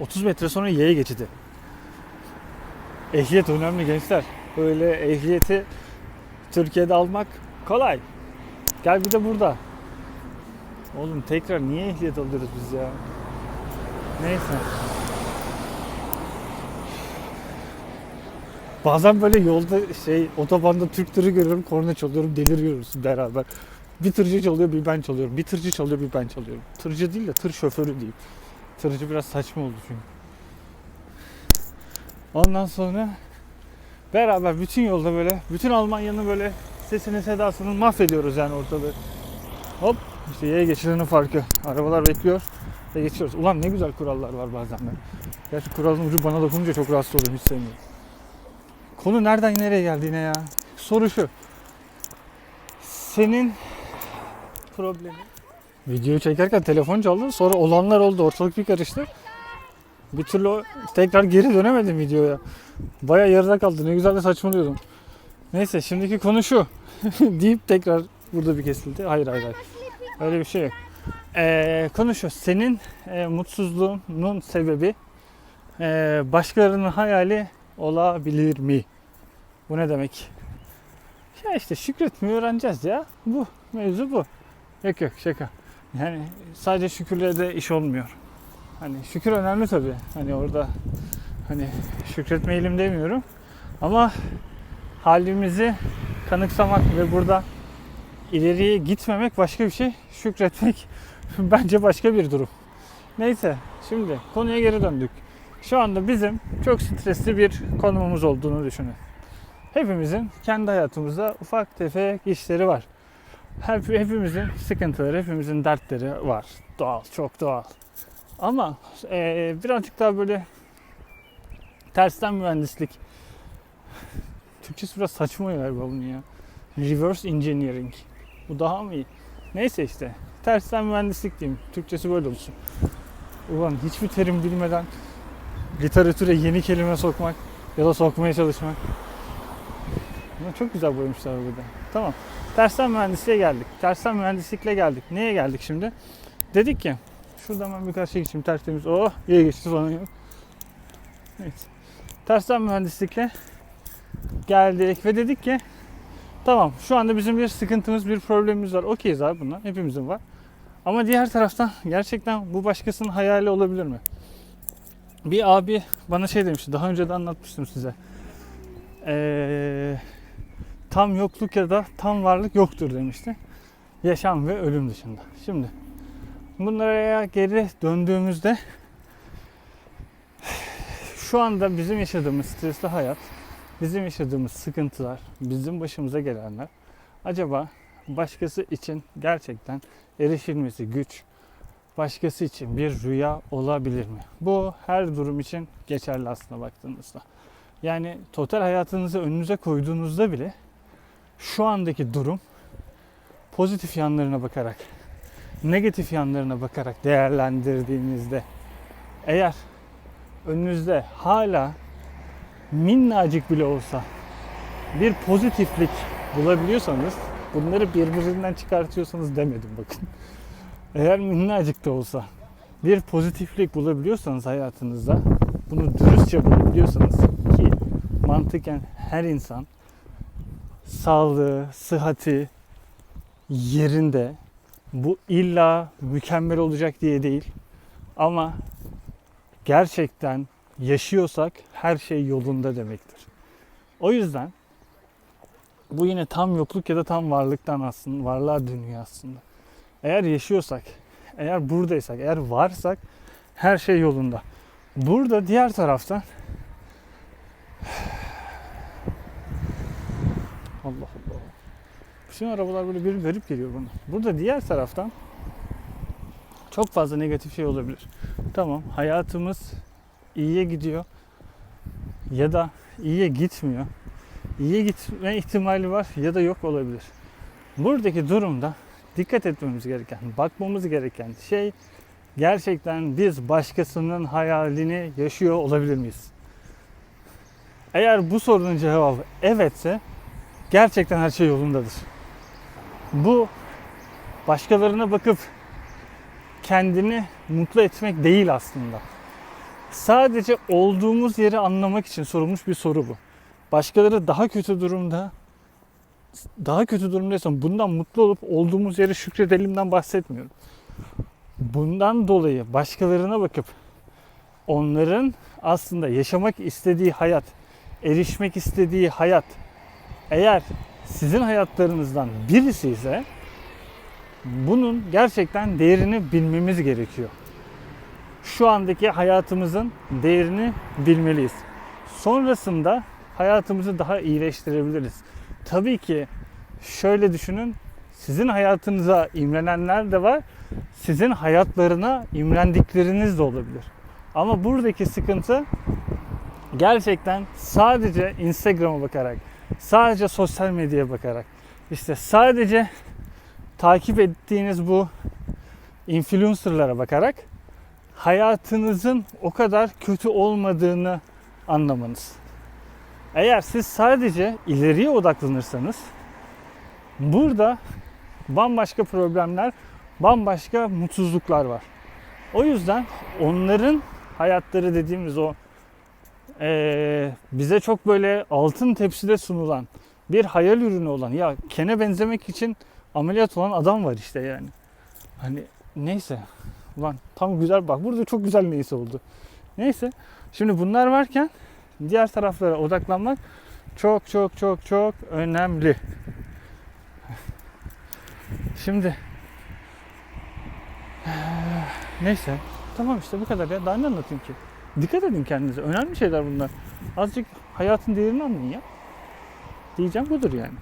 30 metre sonra yaya geçidi. Ehliyet önemli gençler. Böyle ehliyeti Türkiye'de almak kolay. Gel bir de burada. Oğlum tekrar niye ehliyet alıyoruz biz ya? Neyse. Bazen böyle yolda şey otobanda Türk tırı görüyorum, korna çalıyorum, deliriyoruz beraber. Bir tırcı çalıyor, bir ben çalıyorum. Bir tırcı çalıyor, bir ben çalıyorum. Tırcı değil de tır şoförü diyeyim. Tırcı biraz saçma oldu çünkü. Ondan sonra beraber bütün yolda böyle, bütün Almanya'nın böyle sesini sedasını mahvediyoruz yani ortalığı. Hop işte yaya geçidinin farkı. Arabalar bekliyor ve geçiyoruz. Ulan ne güzel kurallar var bazen de. Gerçi kuralın ucu bana dokununca çok rahatsız oluyorum hiç sevmiyorum. Konu nereden nereye geldi yine ya? Soru şu. Senin problemin. Videoyu çekerken telefon çaldı. Sonra olanlar oldu. Ortalık bir karıştı. Bir türlü tekrar geri dönemedim videoya. Baya yarıda kaldı. Ne güzel de saçmalıyordum. Neyse şimdiki konu şu. deyip tekrar burada bir kesildi. Hayır hayır hayır. Öyle bir şey yok. Ee, konu şu. Senin e, mutsuzluğunun sebebi e, başkalarının hayali olabilir mi? Bu ne demek? Ya işte şükretmeyi öğreneceğiz ya. Bu mevzu bu. Yok yok şaka. Yani sadece şükürle de iş olmuyor. Hani şükür önemli tabii. Hani orada hani şükretmeyelim demiyorum. Ama halimizi kanıksamak ve burada ileriye gitmemek başka bir şey. Şükretmek bence başka bir durum. Neyse şimdi konuya geri döndük. Şu anda bizim çok stresli bir konumumuz olduğunu düşünün. Hepimizin kendi hayatımızda ufak tefek işleri var. Hep, hepimizin sıkıntıları, hepimizin dertleri var. Doğal, çok doğal. Ama eee, birazcık daha böyle tersten mühendislik. Türkçesi biraz saçma galiba bunun ya. Reverse engineering. Bu daha mı iyi? Neyse işte. Tersten mühendislik diyeyim. Türkçesi böyle olsun. Ulan hiçbir terim bilmeden literatüre yeni kelime sokmak ya da sokmaya çalışmak. Çok güzel boyamışlar burada. Tamam. Tersten mühendisliğe geldik. Tersten mühendislikle geldik. Neye geldik şimdi? Dedik ki şuradan ben bir karşıya geçeyim tertemiz. Oh iyi geçti falan. Neyse. Tersten mühendislikle geldik ve dedik ki tamam şu anda bizim bir sıkıntımız bir problemimiz var. Okeyiz abi bunlar. Hepimizin var. Ama diğer taraftan gerçekten bu başkasının hayali olabilir mi? Bir abi bana şey demişti. Daha önce de anlatmıştım size. Ee, tam yokluk ya da tam varlık yoktur demişti. Yaşam ve ölüm dışında. Şimdi bunlara geri döndüğümüzde şu anda bizim yaşadığımız stresli hayat, bizim yaşadığımız sıkıntılar, bizim başımıza gelenler acaba başkası için gerçekten erişilmesi güç, başkası için bir rüya olabilir mi? Bu her durum için geçerli aslında baktığınızda. Yani total hayatınızı önünüze koyduğunuzda bile şu andaki durum pozitif yanlarına bakarak, negatif yanlarına bakarak değerlendirdiğinizde eğer önünüzde hala minnacık bile olsa bir pozitiflik bulabiliyorsanız bunları birbirinden çıkartıyorsanız demedim bakın. Eğer minnacık da olsa bir pozitiflik bulabiliyorsanız hayatınızda bunu dürüstçe bulabiliyorsanız ki mantıken her insan sağlığı, sıhhati yerinde bu illa mükemmel olacak diye değil ama gerçekten yaşıyorsak her şey yolunda demektir. O yüzden bu yine tam yokluk ya da tam varlıktan aslında, varlığa dönüyor aslında. Eğer yaşıyorsak, eğer buradaysak, eğer varsak her şey yolunda. Burada diğer taraftan Allah Allah. Bütün arabalar böyle bir garip geliyor bana. Burada diğer taraftan çok fazla negatif şey olabilir. Tamam hayatımız iyiye gidiyor ya da iyiye gitmiyor. İyiye gitme ihtimali var ya da yok olabilir. Buradaki durumda dikkat etmemiz gereken, bakmamız gereken şey gerçekten biz başkasının hayalini yaşıyor olabilir miyiz? Eğer bu sorunun cevabı evetse gerçekten her şey yolundadır. Bu başkalarına bakıp kendini mutlu etmek değil aslında. Sadece olduğumuz yeri anlamak için sorulmuş bir soru bu. Başkaları daha kötü durumda daha kötü durumdaysan bundan mutlu olup olduğumuz yere şükredelimden bahsetmiyorum. Bundan dolayı başkalarına bakıp onların aslında yaşamak istediği hayat, erişmek istediği hayat eğer sizin hayatlarınızdan birisi ise bunun gerçekten değerini bilmemiz gerekiyor. Şu andaki hayatımızın değerini bilmeliyiz. Sonrasında hayatımızı daha iyileştirebiliriz. Tabii ki şöyle düşünün. Sizin hayatınıza imrenenler de var. Sizin hayatlarına imrendikleriniz de olabilir. Ama buradaki sıkıntı gerçekten sadece Instagram'a bakarak, sadece sosyal medyaya bakarak, işte sadece takip ettiğiniz bu influencerlara bakarak hayatınızın o kadar kötü olmadığını anlamanız. Eğer siz sadece ileriye odaklanırsanız burada bambaşka problemler, bambaşka mutsuzluklar var. O yüzden onların hayatları dediğimiz o eee, bize çok böyle altın tepside sunulan bir hayal ürünü olan ya Ken'e benzemek için ameliyat olan adam var işte yani. Hani neyse. Ulan tam güzel bak burada çok güzel neyse oldu. Neyse. Şimdi bunlar varken diğer taraflara odaklanmak çok çok çok çok önemli. Şimdi neyse. Tamam işte bu kadar ya. Daha ne anlatayım ki? Dikkat edin kendinize. Önemli şeyler bunlar. Azıcık hayatın değerini anlayın ya. Diyeceğim budur yani.